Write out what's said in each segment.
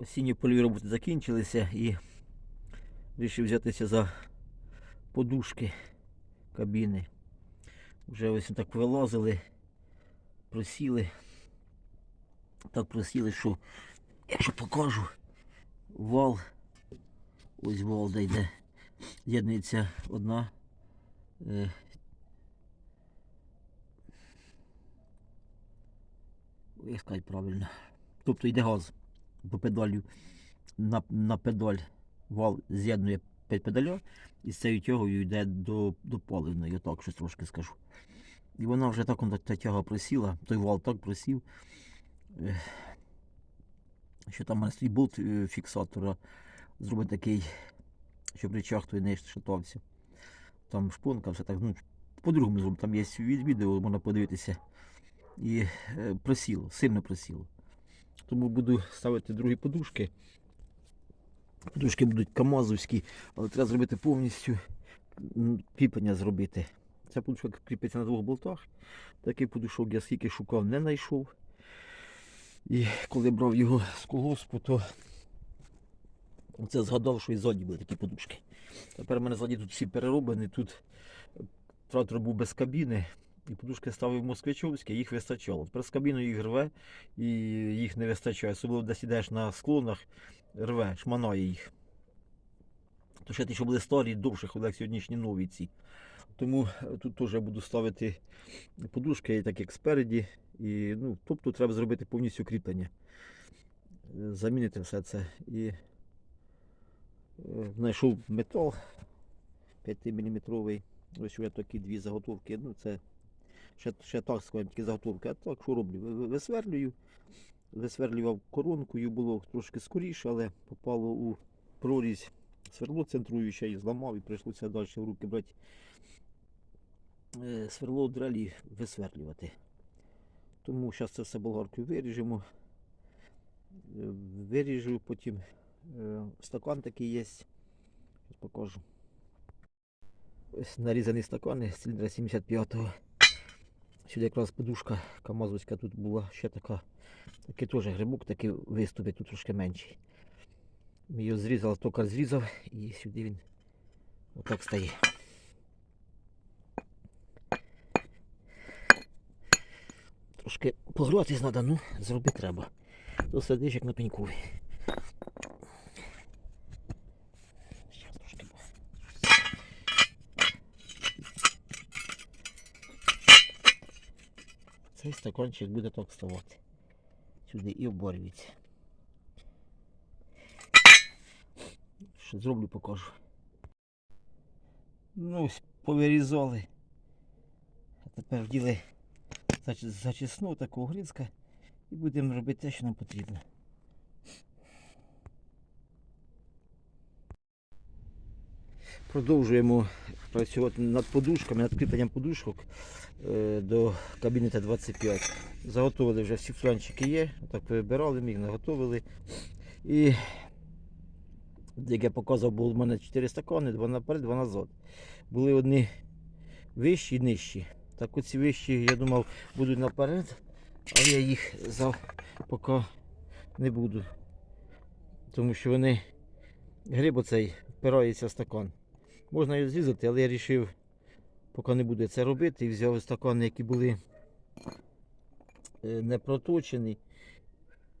Осінні польові роботи закінчилися і вирішив взятися за подушки кабіни. Вже ось так вилазили, просіли. Так просіли, що якщо покажу вал, ось вал де йде. З'єднується одна. Е, як сказати правильно. Тобто йде газ по педалю на, на педаль вал з'єднує пе- педаля і з цією тягою йде до, до паливної, я так щось трошки скажу. І вона вже так та тяга просіла, той вал так просів, е, що там у мене стоїть болт е, фіксатора зробить такий, щоб речах той не шатався. Там шпонка, все так, ну, по-другому зробив. Там є відео, можна подивитися. І е, просіло, сильно просіло. Тому буду ставити другі подушки. Подушки будуть камазовські, але треба зробити повністю кріплення зробити. Ця подушка кріпиться на двох болтах. Такий подушок я скільки шукав, не знайшов. І коли брав його з колгоспу, то це згадав, що і ззаді були такі подушки. Тепер у мене ззаді тут всі перероблені, тут трактор був без кабіни, і подушки ставив москвичовські, їх вистачало. Тепер з кабіною їх рве і їх не вистачає. Особливо десь ідеш на склонах, рве, шманає їх. То ще ті, що були старі, довше ходили, сьогоднішні нові ці. Тому е, тут теж я буду ставити подушки, так як спереді. І, ну, тобто треба зробити повністю кріплення. Е, Замінити все це. І е, знайшов метал 5-мм. Ось я такі дві заготовки. Ну, це ще, ще так скажімо, такі заготовки. А так що роблю? Ви- ви- Висверлюю. Висверлював коронкою, було трошки скоріше, але попало у прорізь сверло центруюче і зламав, і прийшлося далі в руки брати е, сверло дрелі висверлювати. Тому зараз це все болгаркою виріжемо. Е, Виріжу, потім е, стакан такий є. Зараз покажу. Ось нарізані стакани з циліндра 75-го. Сюди якраз подушка камазовська тут була ще така. Такий теж грибок, такий виступить, тут трошки менший. Ми його зрізали, токар зрізав і сюди він отак стає. Трошки погротись треба, ну, зробити треба. То сидиш як на пенькові. Цей стаканчик буде так ставати. Сюди і оборюється. Що зроблю, покажу. Ну, ось повирізали. А тепер вділи зачисну таку гризка і будемо робити те, що нам потрібно. Продовжуємо працювати над подушками, над кріпленням подушок е, до кабінета 25. Заготовили вже всі фланчики є. Так вибирали, ми їх наготовили. І як я показував, було в мене 4 стакани, два наперед, два назад. Були одні вищі і нижчі. Так оці вищі, я думав, будуть наперед, але я їх за поки не буду. Тому що вони гриб оцей впирається в стакан. Можна його зрізати, але я вирішив, поки не буду це робити, і взяв стакани, які були е, не проточені.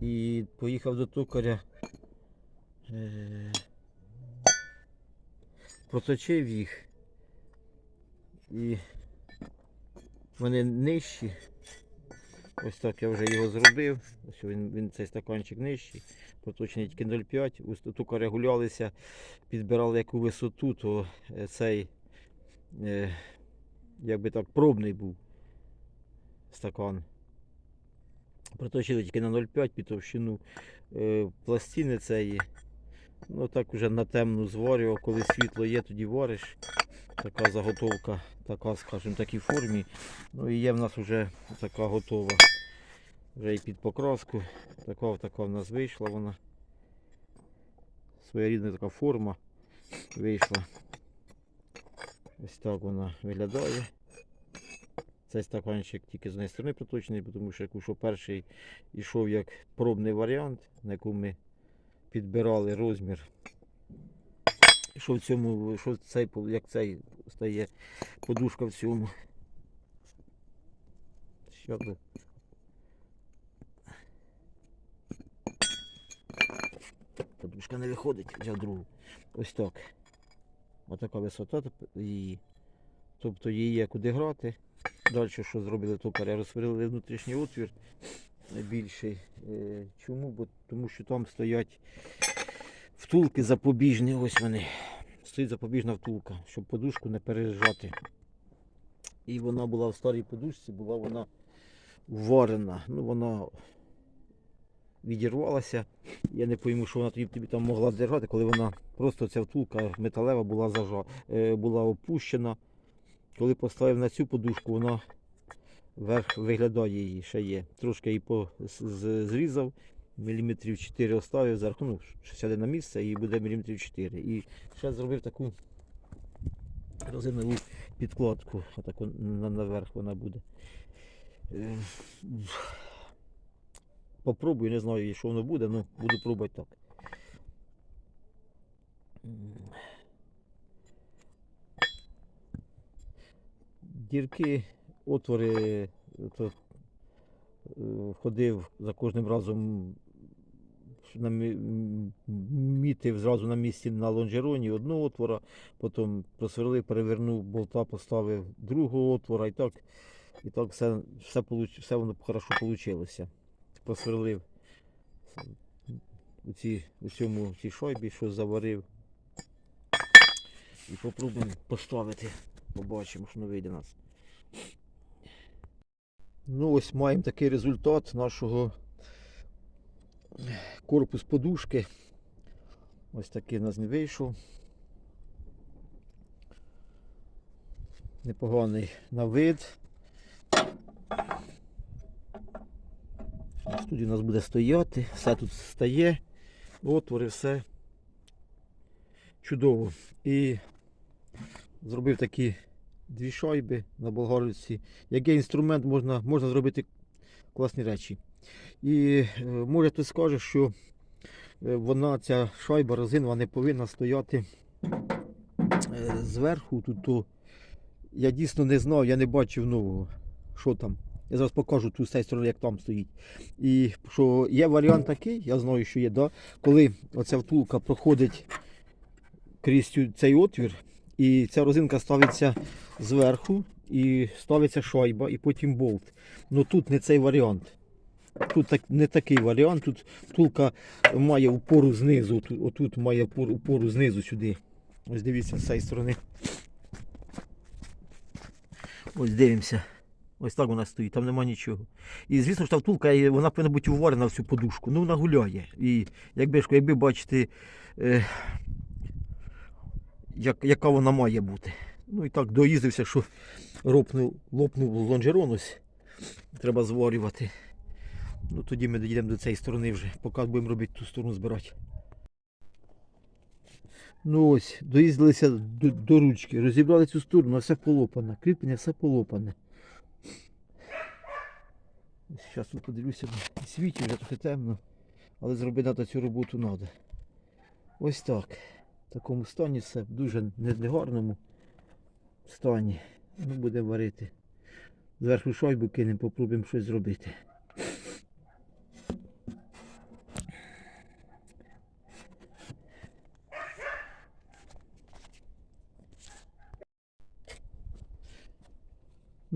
І поїхав до токаря. Е, проточив їх. І вони нижчі. Ось так я вже його зробив. Ось він, він цей стаканчик нижчий, проточений тільки 0,5. Ось тут регулювалися, підбирали яку висоту, то е, цей е, якби так пробний був стакан. Проточили тільки на 0,5 під товщину е, пластини цієї. Ну так уже на темну зварював, коли світло є, тоді вариш. Така заготовка, така, скажімо, такій формі. Ну і є в нас вже така готова. Вже і під покраску. Така, така в нас вийшла вона. Своєрідна така форма вийшла. Ось так вона виглядає. Цей стаканчик тільки з однієї сторони проточений, тому що якщо перший йшов як пробний варіант, на якому ми підбирали розмір. Що в цьому, що цей, як цей стає подушка в цьому. Що би. Подушка не виходить, взяв другу. Ось так. Отака висота її. Тобто її є куди грати. Далі що зробили, то перерозсверлили внутрішній отвір більший. Е, Чому? Бо тому що там стоять втулки запобіжні, ось вони. Стоїть запобіжна втулка, щоб подушку не переїжджати. І вона була в старій подушці, була вона варена. Ну, вона відірвалася. Я не пойму, що вона тоді тобі там могла держати, коли вона просто ця втулка металева була зажа, е, була опущена. Коли поставив на цю подушку, вона верх виглядає її ще є. Трошки її зрізав, міліметрів 4 оставив зверху, ну, що сяде на місце і буде міліметрів 4. І ще зробив таку резинову підкладку, отаку наверх вона буде. Е, Попробую, не знаю, що воно буде, ну буду пробувати так. Дірки, отвори, то, е, ходив за кожним разом, намі- зразу на місці на лонжероні одного отвора, потім просверлив, перевернув болта, поставив другого отвора і так, і так все, все, все воно хорошо вийшло. Просверлив у, ці, у цьому в цій шойбі, що заварив. І попробуємо поставити. Побачимо, що не вийде нас. Ну ось маємо такий результат нашого корпус подушки. Ось такий нас не вийшов. Непоганий на вид. Тут у нас буде стояти, все тут стає, отвори, все чудово. І зробив такі дві шайби на болгарці. Який інструмент можна, можна зробити класні речі. І е, може хтось скаже, що е, вона, ця шайба резинова не повинна стояти е, зверху. Тут то я дійсно не знав, я не бачив нового. Що там? Я зараз покажу ту з як там стоїть. І що є варіант такий, я знаю, що є, да? коли оця втулка проходить крізь цей отвір, і ця розинка ставиться зверху, і ставиться шайба, і потім болт. Ну тут не цей варіант. Тут так, не такий варіант. Тут втулка має упору знизу. Тут, отут має упор- упору знизу сюди. Ось дивіться з цієї сторони. Ось дивимося. Ось так вона стоїть, там нема нічого. І звісно ж та втулка вона повинна бути уварена в цю подушку. Ну вона гуляє. І якби ж якби бачити, е, як, яка вона має бути. Ну і так доїздився, що ропнув, лопнув лонжерон ось. Треба зварювати. Ну тоді ми доїдемо до цієї сторони вже, поки будемо робити ту сторону збирати. Ну ось, доїздилися до, до ручки, розібрали цю сторону, а все полопане. Кріплення все полопане. Зараз тут подивлюся, світі вже трохи темно, але зробити цю роботу треба. Ось так. В такому стані все в дуже негарному стані. Ну, будемо варити. Зверху шайбу кинемо, попробуємо щось зробити.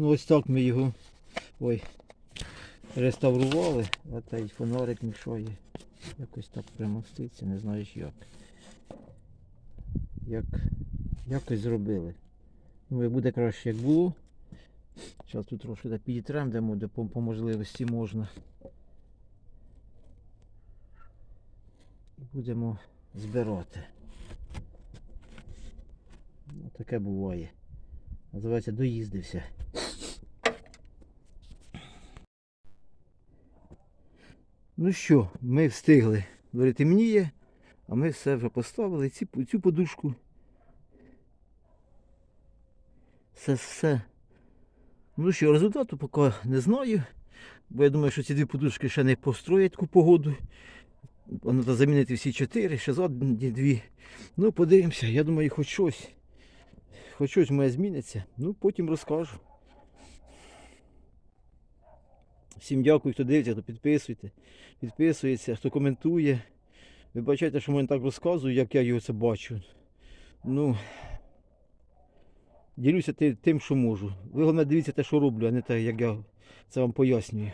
Ну ось так ми його ой, реставрували, а той фонарик мішає. Якось так примоститься, не знаєш як. Як якось зробили. Ну буде краще як було. Зараз тут трошки підітрем, де, де по, по можливості можна. Будемо збирати. Ну, таке буває. Називається доїздився. Ну що, ми встигли. Дворі темніє, а ми все вже поставили. Ці, цю подушку. Все, все. Ну що, результату поки не знаю. Бо я думаю, що ці дві подушки ще не построять таку погоду. Воно треба замінити всі чотири, ще задні дві. Ну, подивимося, я думаю, хоч щось. Хоч щось моє зміниться. Ну, потім розкажу. Всім дякую, хто дивиться, хто підписується, підписується, хто коментує. Вибачайте, що мені так розказую, як я його це бачу. Ну, ділюся тим, що можу. Ви головне дивіться те, що роблю, а не те, як я це вам пояснюю.